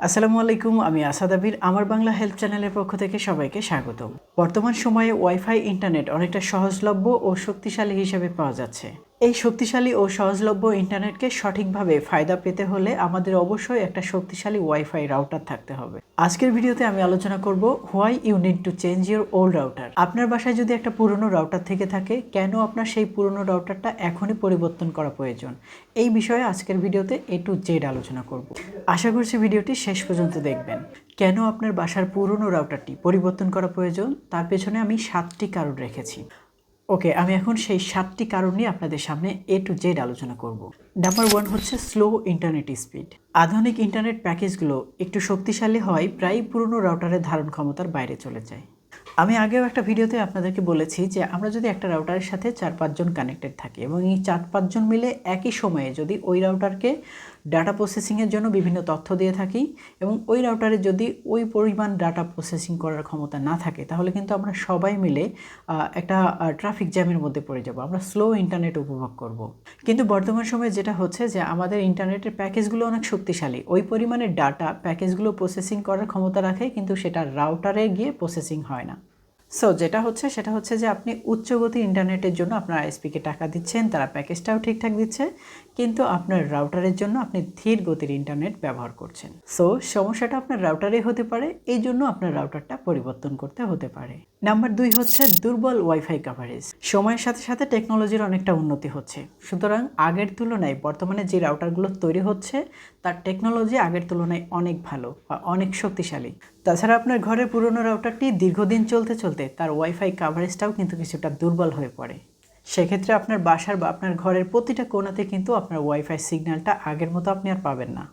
আসসালামু আলাইকুম, আমি আসাদ আবির। আমার বাংলা হেলথ চ্যানেলের পক্ষ থেকে সবাইকে স্বাগতম। বর্তমান সময়ে ওয়াইফাই ইন্টারনেট অনেকটা সহজলভ্য ও শক্তিশালী হিসেবে পাওয়া যাচ্ছে। এই শক্তিশালী ও সহজলভ্য ইন্টারনেটকে সঠিকভাবে ফায়দা পেতে হলে আমাদের অবশ্যই একটা শক্তিশালী ওয়াইফাই রাউটার থাকতে হবে। আজকের ভিডিওতে আমি আলোচনা করব, why you need to change your old router? আপনার বাসায় যদি একটা পুরনো রাউটার থেকে থাকে, কেন আপনার সেই পুরনো রাউটারটা এখনই পরিবর্তন করা প্রয়োজন? এই বিষয়ে আজকের ভিডিওতে এ টু জেড আলোচনা করব। আশা করছি ভিডিওটি শেষ পর্যন্ত দেখবেন। কেন আপনার বাসার পুরনো রাউটারটি পরিবর্তন করা প্রয়োজন? তার পেছনে আমি সাতটি কারণ রেখেছি। ওকে আমি এখন সেই সাতটি কারণ নিয়ে আপনাদের সামনে এ টু জেড আলোচনা করব। নাম্বার ওয়ান হচ্ছে স্লো ইন্টারনেট স্পিড আধুনিক ইন্টারনেট প্যাকেজগুলো একটু শক্তিশালী হয় প্রায় পুরনো রাউটারের ধারণ ক্ষমতার বাইরে চলে যায়। আমি আগেও একটা ভিডিওতে আপনাদেরকে বলেছি যে আমরা যদি একটা রাউটারের সাথে চার পাঁচজন কানেক্টেড থাকি এবং এই চার পাঁচজন মিলে একই সময়ে যদি ওই রাউটারকে ডাটা প্রসেসিংয়ের জন্য বিভিন্ন তথ্য দিয়ে থাকি এবং ওই রাউটারে যদি ওই পরিমাণ ডাটা প্রসেসিং করার ক্ষমতা না থাকে, তাহলে কিন্তু আমরা সবাই মিলে একটা ট্রাফিক জ্যামের মধ্যে পড়ে যাব। আমরা স্লো ইন্টারনেট উপভোগ করব। কিন্তু বর্তমান সময়ে যেটা হচ্ছে যে আমাদের ইন্টারনেটের প্যাকেজগুলো অনেক শক্তিশালী। ওই পরিমাণে ডাটা প্যাকেজগুলো প্রসেসিং করার ক্ষমতা রাখে, কিন্তু সেটা রাউটারে গিয়ে প্রসেসিং হয় না। সো যেটা হচ্ছে, সেটা হচ্ছে যে আপনি উচ্চগতি ইন্টারনেটের জন্য আপনার আইএসপিকে টাকা দিচ্ছেন, তারা প্যাকেজটাও ঠিকঠাক দিচ্ছে, কিন্তু আপনার রাউটারের জন্য আপনি ধীর গতির ইন্টারনেট ব্যবহার করছেন। সো সমস্যাটা আপনার রাউটারে হতে পারে, এই জন্য আপনার রাউটারটা পরিবর্তন করতে হতে পারে। নাম্বার দুই হচ্ছে দুর্বল ওয়াইফাই কাভারেজ সময়ের সাথে সাথে টেকনোলজির অনেকটা উন্নতি হচ্ছে। সুতরাং আগের তুলনায় বর্তমানে যে রাউটারগুলো তৈরি হচ্ছে, তার টেকনোলজি আগের তুলনায় অনেক ভালো বা অনেক শক্তিশালী। তাছাড়া আপনার ঘরের পুরনো রাউটারটি দীর্ঘদিন চলতে চলতে তার ওয়াইফাই কাভারেজটাও কিন্তু কিছুটা দুর্বল হয়ে পড়ে। সেক্ষেত্রে আপনার বাসার বা আপনার ঘরের প্রতিটা কোণাতে কিন্তু আপনার ওয়াইফাই সিগন্যালটা আগের মতো আপনি আর পাবেন না।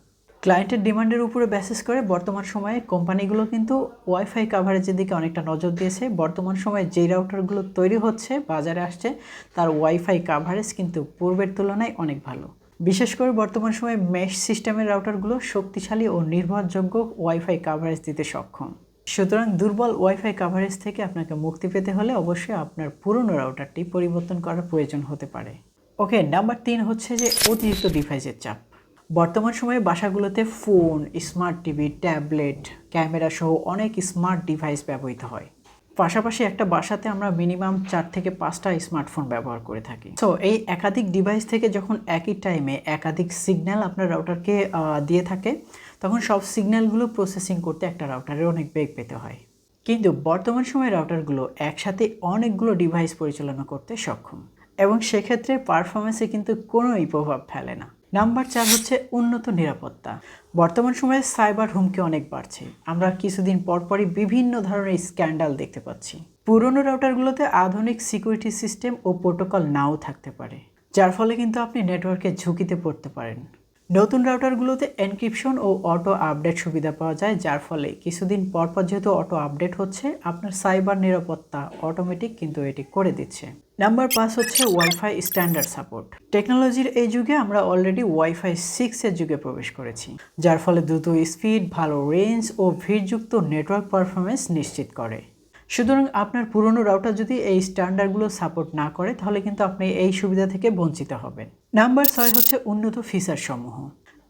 ক্লায়েন্টের ডিমান্ডের উপরে বেসিস করে বর্তমান সময়ে কোম্পানিগুলো কিন্তু ওয়াইফাই কাভারেজের দিকে অনেকটা নজর দিয়েছে। বর্তমান সময়ে যেই রাউটারগুলো তৈরি হচ্ছে, বাজারে আসছে, তার ওয়াইফাই কাভারেজ কিন্তু পূর্বের তুলনায় অনেক ভালো। বিশেষ করে বর্তমান সময়ে মেশ সিস্টেমের রাউটারগুলো শক্তিশালী ও নির্ভরযোগ্য ওয়াইফাই কাভারেজ দিতে সক্ষম। সুতরাং দুর্বল ওয়াইফাই কাভারেজ থেকে আপনাকে মুক্তি পেতে হলে অবশ্যই আপনার পুরনো রাউটারটি পরিবর্তন করার প্রয়োজন হতে পারে। ওকে, নাম্বার তিন হচ্ছে যে অতিরিক্ত ডিভাইসের চাপ। বর্তমান সময়ে বাসাগুলোতে phone smart TV tablet camera সহ অনেক স্মার্ট ডিভাইস ব্যবহৃত হয়। পাশাপাশি একটা বাসাতে আমরা মিনিমাম চার থেকে পাঁচটা স্মার্টফোন ব্যবহার করে থাকি। সো এই একাধিক ডিভাইস থেকে যখন একই টাইমে একাধিক সিগন্যাল আপনার রাউটারকে দিয়ে থাকে, তখন সব সিগন্যালগুলো প্রসেসিং করতে একটা রাউটারের অনেক বেগ পেতে হয়। কিন্তু বর্তমান সময়ে রাউটারগুলো একসাথে অনেকগুলো ডিভাইস পরিচালনা করতে সক্ষম। এবং সেক্ষেত্রে পারফরমেন্সে কিন্তু কোনোই প্রভাব ফেলে না। নাম্বার চার হচ্ছে উন্নত নিরাপত্তা। বর্তমান সময়ে সাইবার হুমকি অনেক বাড়ছে। আমরা কিছুদিন পরপরই বিভিন্ন ধরনের স্ক্যান্ডাল দেখতে পাচ্ছি। পুরনো রাউটারগুলোতে আধুনিক সিকিউরিটি সিস্টেম ও প্রোটোকল নাও থাকতে পারে, যার ফলে কিন্তু আপনি নেটওয়ার্কে ঝুঁকিতে পড়তে পারেন। নতুন রাউটারগুলোতে এনক্রিপশন ও অটো আপডেট সুবিধা পাওয়া যায়, যার ফলে কিছুদিন পর পর যেহেতু অটো আপডেট হচ্ছে, আপনার সাইবার নিরাপত্তা অটোমেটিক কিন্তু এটি করে দিচ্ছে। নাম্বার পাঁচ হচ্ছে ওয়াইফাই স্ট্যান্ডার্ড সাপোর্ট টেকনোলজির এই যুগে আমরা অলরেডি ওয়াইফাই সিক্সের যুগে প্রবেশ করেছি, যার ফলে দ্রুত স্পিড ভালো রেঞ্জ ও ভিড়যুক্ত নেটওয়ার্ক পারফরমেন্স নিশ্চিত করে। সুতরাং আপনার পুরনো রাউটার যদি এই স্ট্যান্ডার্ডগুলো সাপোর্ট না করে, তাহলে কিন্তু আপনি এই সুবিধা থেকে বঞ্চিত হবেন। নাম্বার ছয় হচ্ছে উন্নত ফিচার সমূহ।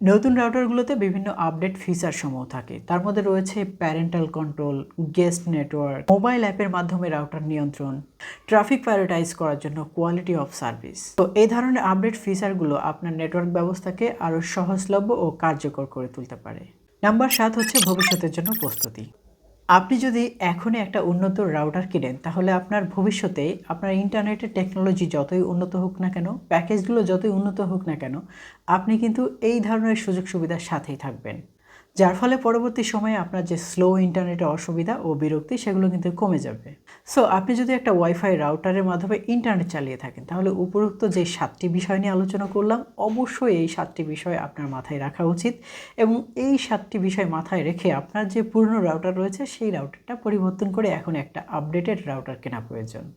নতুন রাউটারগুলোতে বিভিন্ন আপডেট ফিচার সমূহ থাকে। তার মধ্যে রয়েছে parental control guest network mobile অ্যাপের মাধ্যমে রাউটার নিয়ন্ত্রণ ট্রাফিক প্যারাটাইজ করার জন্য কোয়ালিটি অফ সার্ভিস তো এই ধরনের আপডেট ফিচারগুলো আপনার নেটওয়ার্ক ব্যবস্থাকে আরও সহজলভ্য ও কার্যকর করে তুলতে পারে। নাম্বার সাত হচ্ছে ভবিষ্যতের জন্য প্রস্তুতি। আপনি যদি এখনই একটা উন্নত রাউটার কিনেন, তাহলে আপনার ভবিষ্যতে আপনার ইন্টারনেটের টেকনোলজি যতই উন্নত হোক না কেন প্যাকেজগুলো যতই উন্নত হোক না কেন, আপনি কিন্তু এই ধরনের সুযোগ সুবিধার সাথেই থাকবেন। যার ফলে পরবর্তী সময়ে আপনার যে স্লো ইন্টারনেটের অসুবিধা ও বিরক্তি সেগুলো কিন্তু কমে যাবে। সো আপনি যদি একটা ওয়াইফাই রাউটারের মাধ্যমে ইন্টারনেট চালিয়ে থাকেন, তাহলে উপরোক্ত যে সাতটি বিষয় নিয়ে আলোচনা করলাম, অবশ্যই এই সাতটি বিষয় আপনার মাথায় রাখা উচিত এবং এই সাতটি বিষয় মাথায় রেখে আপনার যে পুরনো রাউটার রয়েছে, সেই রাউটারটা পরিবর্তন করে এখন একটা আপডেটেড রাউটার কেনা প্রয়োজন।